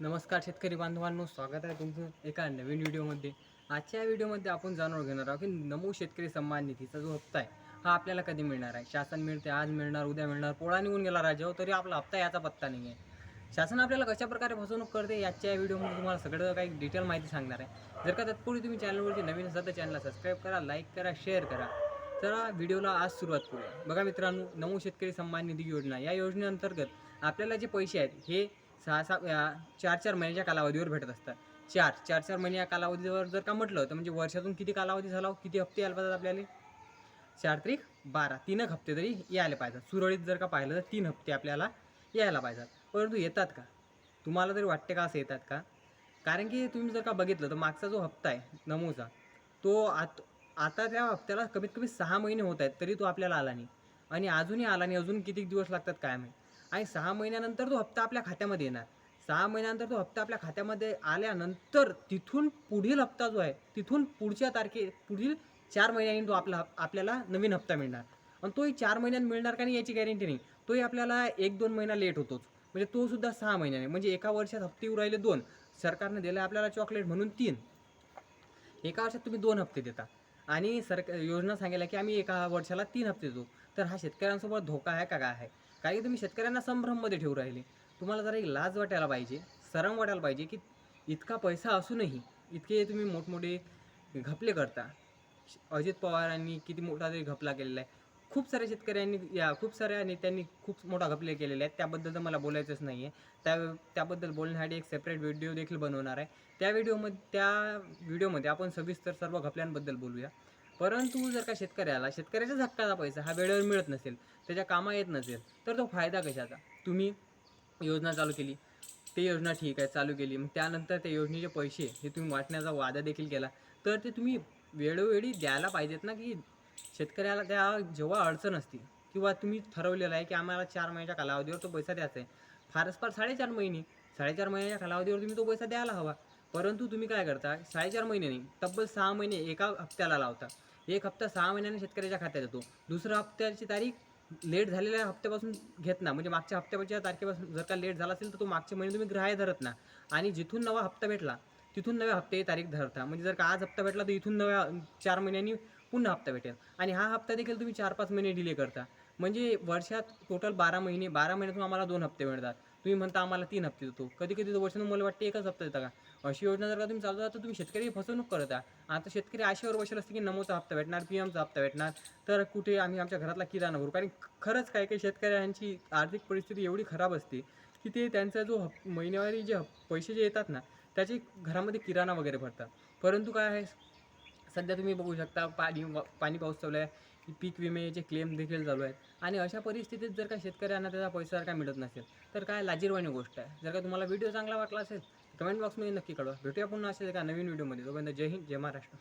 नमस्कार शेतकरी बांधवांनो स्वागत आहे तुमचं एका नवीन व्हिडिओमध्ये. आजच्या व्हिडिओमध्ये आपण जाणून घेणार आहोत की नमो शेतकरी सन्मान निधीचा जो हप्ता आहे हा आपल्याला कधी मिळणार आहे? शासन मिळते आज मिळणार उद्या मिळणार पोळा निघून गेला राज्यावर हो, तरी आपला हप्ता याचा पत्ता नाही आहे शासन आपल्याला कशा प्रकारे फसवणूक करते याच्या व्हिडिओमध्ये तुम्हाला सगळं काही डिटेल माहिती सांगणार आहे. जर का तत्पूर्वी तुम्ही चॅनलवरती नवीन असाल तर चॅनलला सबस्क्राईब करा लाईक करा शेअर करा. तर व्हिडिओला आज सुरुवात करूया. बघा मित्रांनो नमो शेतकरी सन्मान निधी योजना या योजनेअंतर्गत आपल्याला जे पैसे आहेत हे सहा सहा या चार चार महिन्याच्या कालावधीवर भेटत असतात. चार चार चार महिने या कालावधीवर जर का म्हटलं तर म्हणजे वर्षातून किती कालावधी झाला हो? किती हप्ते यायला पाहिजेत आपल्याला? चार तारीख बारा. तीन एक हप्ते तरी यायला पाहिजेत. सुरळीत जर का पाहिलं तर तीन हप्ते आपल्याला यायला पाहिजेत. परंतु येतात का? तुम्हाला तरी वाटते का असं येतात का? कारण की तुम्ही जर का बघितलं तर मागचा जो हप्ता आहे नमोचा तो आत आता त्या हप्त्याला कमीत कमी सहा महिने होत आहेत तरी तो आपल्याला आला नाही. आणि अजूनही आला नाही. अजून किती दिवस लागतात काय माहीत? आणि सहा महिन्यानंतर तो हप्ता आपल्या खात्यामध्ये येणार. सहा महिन्यानंतर तो हप्ता आपल्या खात्यामध्ये आल्यानंतर तिथून पुढील हप्ता जो आहे तिथून पुढच्या तारखे पुढील चार महिन्यांनी तो आपला आपल्याला नवीन हप्ता मिळणार. आणि तोही चार महिन्यात मिळणार का नाही याची गॅरंटी नाही. तोही आपल्याला एक दोन महिना लेट होतोच. म्हणजे तो सुद्धा सहा महिन्याने. म्हणजे एका वर्षात हप्ते राहिले दोन. सरकारने दिलं आपल्याला चॉकलेट म्हणून तीन. एका वर्षात तुम्ही दोन हप्ते देता. आणि सरकार योजना सांगितल्या की आम्ही एका वर्षाला तीन हप्ते देतो. तर हा शेतकऱ्यांसोबत धोका आहे का काय आहे? काही तुम्ही शेतकऱ्यांना संभ्रममध्ये ठेवू राहिले. तुम्हाला जरा एक लाज वाटायला पाहिजे सरम वाटायला पाहिजे की इतका पैसा असूनही इतके तुम्ही मोठमोठे घपले करता. अजित पवारांनी किती मोठा तरी घपला केलेला आहे. खूप साऱ्या शेतकऱ्यांनी या खूप साऱ्या नेत्यांनी खूप मोठा घपले केलेले आहेत. त्याबद्दल तर मला बोलायचंच नाही आहे त्या त्याबद्दल बोलण्यासाठी एक सेपरेट व्हिडिओ देखील बनवणार आहे. त्या व्हिडिओमध्ये त्या व्हिडिओमध्ये आपण सविस्तर सर्व घपल्यांबद्दल बोलूया. परंतु जर का शेतकऱ्याला शेतकऱ्याच्या हक्काचा पैसा हा वेळेवर मिळत नसेल त्याच्या कामा येत नसेल तर तो फायदा कशाचा? तुम्ही योजना चालू केली ते योजना ठीक आहे चालू केली मग त्यानंतर त्या योजनेचे पैसे हे तुम्ही वाटण्याचा वादा देखील केला तर ते तुम्ही वेळोवेळी द्यायला पाहिजेत ना की शेतकऱ्याला त्या जेव्हा अडचण असते किंवा तुम्ही ठरवलेलं आहे की आम्हाला चार महिन्याच्या कालावधीवर तो पैसा द्यायचा आहे. फारच फार साडेचार महिने साडेचार महिन्याच्या कालावधीवर तुम्ही तो पैसा द्यायला हवा. परंतु तुम्ही काय करता साडेचार महिने नाही तब्बल सहा महिने एका हप्त्याला लावता. एक हप्ता सहा महिन्याने शेतकऱ्याच्या खात्यात येतो. दुसऱ्या हप्त्याची तारीख लेट झालेल्या हप्त्यापासून घेत ना. म्हणजे मागच्या हप्त्याच्या तारखेपासून जर का लेट झाला असेल तर तो मागचे महिने तुम्ही ग्राह्य धरत ना. आणि जिथून नवा हप्ता भेटला तिथून नव्या हप्ते तारीख धरता. म्हणजे जर का आज हप्ता भेटला तर इथून नव्या चार महिन्यांनी पुन्हा हप्ता भेटेल. आणि हा हप्ता देखील तुम्ही चार पाच महिने डिले करता. म्हणजे वर्षात टोटल बारा महिने बारा महिन्यातून आम्हाला दोन हप्ते मिळतात. तुम्ही म्हणता आम्हाला तीन हप्ते देतो. कधी कधी तर मला वाटते एकच हप्ता देता का? अशी योजना जर का तुम्ही चालू तर तुम्ही शेतकरी फसवणूक करता आता शेतकरी आशेवर बसेल असते की नमोचा हप्ता भेटणार पी एमचा हप्ता भेटणार तर कुठे आम्ही आमच्या घरातला किराणा भरू. कारण खरंच काही काही शेतकऱ्यांची आर्थिक परिस्थिती एवढी खराब असते की ते त्यांचा जो हप महिन्यावारी जे पैसे जे येतात ना त्याचे घरामध्ये किराणा वगैरे भरतात. परंतु काय आहे सध्या तुम्ही बघू शकता पाणी पाणी पाऊस चालू आहे. पीक विम्याचे क्लेम देखील चालू आहेत. आणि अशा परिस्थितीत जर का शेतकऱ्यांना त्याचा पैसा जर का मिळत नसेल तर काय लाजीरवाणी गोष्ट आहे. जर का तुम्हाला व्हिडिओ चांगला वाटला असेल कमेंट बॉक्समध्ये नक्की कळवा. भेटूया पुन्हा असेल एका नवीन व्हिडिओमध्ये तोपर्यंत जय हिंद जय महाराष्ट्र.